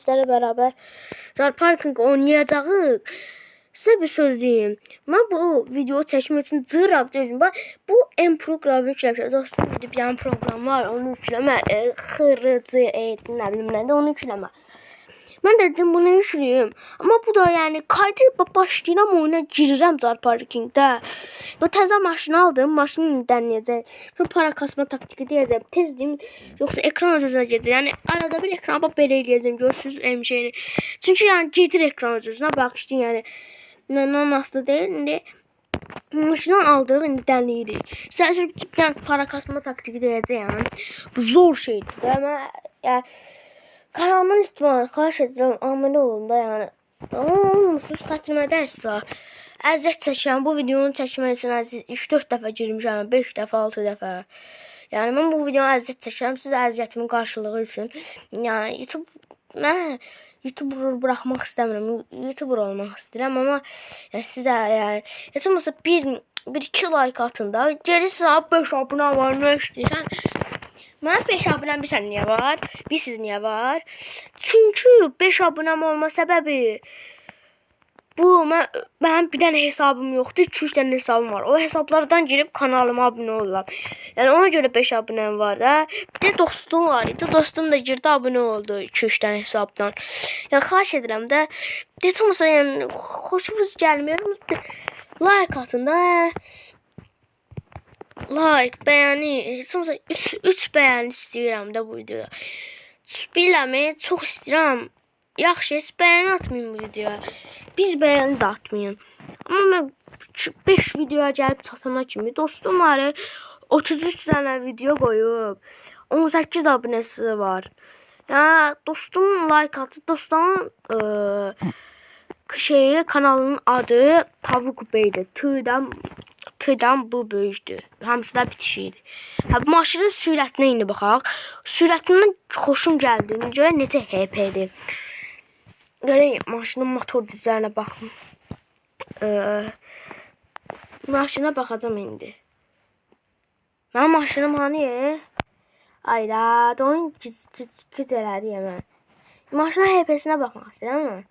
sizlərlə bərabər Zar Parking oynayacağıq. Sizə bir söz deyim. Mən bu video çəkmək üçün cırab deyirəm. Bax, bu M proqramı yükləmişəm. Dostum bir yan proqram var, onu yükləmə. E, xırıcı, e, nə bilim nədir, onu yükləmə. Də dedim bunu yükləyim. Amma bu da yəni kaydı başlayıram oyuna girirəm Zar Parkingdə. Və təzə maşın aldım. Maşını dənləyəcəm. Şu para kasma taktiki deyəcəm. Tez deyim. Yoxsa ekran özünə gedir. Yəni arada bir ekrana bax belə eləyəcəm. Görürsüz şeyini. Çünki yəni gedir ekran özünə. Baxışdı yəni. Məndən aslı deyil. İndi maşından aldıq, indi dənləyirik. Sizə yəni para kasma taktiki deyəcəyəm. Bu zor şeydir. də. Yəni Kanalıma lütfen edirəm abunə olun da yəni. Olmursunuz xətrimə isə əziyyət çəkirəm. Bu videonu çəkmək üçün əziz 3-4 dəfə girmişəm, 5 dəfə, 6 dəfə. Yəni mən bu videonu əziyyət çəkirəm siz əziyyətimin qarşılığı üçün. Yəni YouTube mən YouTuber buraxmaq istəmirəm. YouTuber olmaq istəyirəm, amma ya sizə yəni heç olmasa bir bir iki like atın da. Gerisi 5 abunə var, nə istəyirsən? Mənim 5 abunəm bilirsən niyə var? Bilirsiniz niyə var? Çünki 5 abunəm olma səbəbi bu mən, mənim bir dənə hesabım yoxdur, 2-3 dənə hesabım var. O hesablardan girib kanalıma abunə olurlar. Yəni ona görə 5 abunəm var da. Bir də dostum var idi. Dostum da girdi abunə oldu 2-3 dənə hesabdan. Yəni xahiş edirəm də. Heç olmasa yəni xoşunuz gəlmir. Like atın da like, bəyəni, sonra 3 3 bəyəni istəyirəm də bu videoda. Bilirəm, çox istəyirəm. Yaxşı, heç bəyəni atmayın bu videoya. Bir bəyəni də atmayın. Amma mən 5 videoya gəlib çatana kimi dostum var 33 dənə video qoyub. 18 abunəsi var. Yəni dostum like atdı. Dostum ıı, şeyi kanalının adı Tavuk Bey'di. Tığdan T'dan bu böyükdür. Hamısı da bitişikdir. Ha, bu maşının sürətinə indi baxaq. Sürətindən xoşum gəldiyinə görə neçə HP-dir. Maşının motor düzlərinə baxım. Ee, maşına baxacağam indi. Mənim maşınım hani? Ayda, onun gic gic gic elədi mən. Maşının HP-sinə baxmaq istəyirəm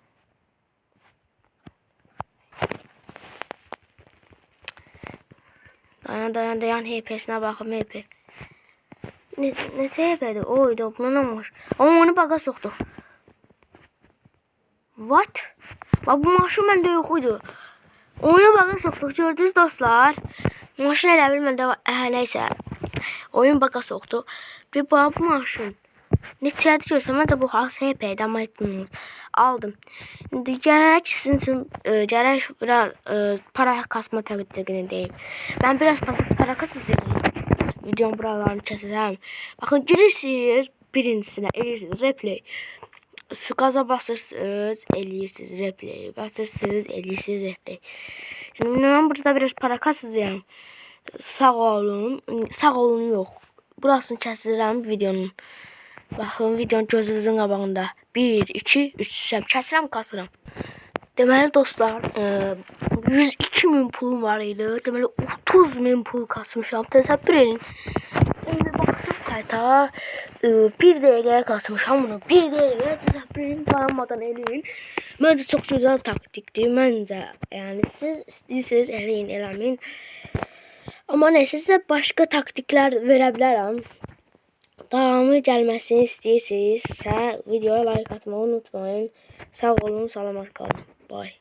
Dayan dayan dayan HP'sine bakım HP. Ne, ne HP'di? Oydu bulunamamış. Ama onu baga soktuk. What? Bak bu maşın bende yokuydu. Onu baga soktuk. Gördünüz dostlar. Maşın elə bil məndə var. Ə, neysə. Oyun baga soktu. Bir bak bu maşın. Neçədir görsəm, məncə bu has HP-dir, amma etmir. Aldım. Gərək sizin üçün e, biraz e, para kasma taktikini deyim. Mən biraz para, kasacağım. Videonun buralarını kəsəcəm. Baxın, girirsiniz birincisinə, eləyirsiniz replay. Su gaza basırsınız, eləyirsiniz replay. Basırsınız, eləyirsiniz replay. Şimdi mən burada biraz para kasacağım. Sağ olun. Sağ olun yox. Burasını kəsirəm videonun. Baxın videonun gözünüzün qabağında. 1, 2, 3 səm kəsirəm, kasıram. Deməli dostlar, e, 102 min pulum var idi. Deməli 30 min pul kasmışam. Təsəvvür edin. İndi baxdım qayta. E, 1 dəqiqəyə kasmışam bunu. 1 dəqiqəyə təsəvvür edin, dayanmadan eləyin. Məncə çox gözəl taktikdir. Məncə, yəni siz istəyirsiniz eləyin, eləməyin. Amma nəysə sizə başqa taktiklər verə bilərəm. Davamı gəlməsini istəyirsinizsə videoya like atmayı unutmayın. Sağ olun, salamat qalın. Bye.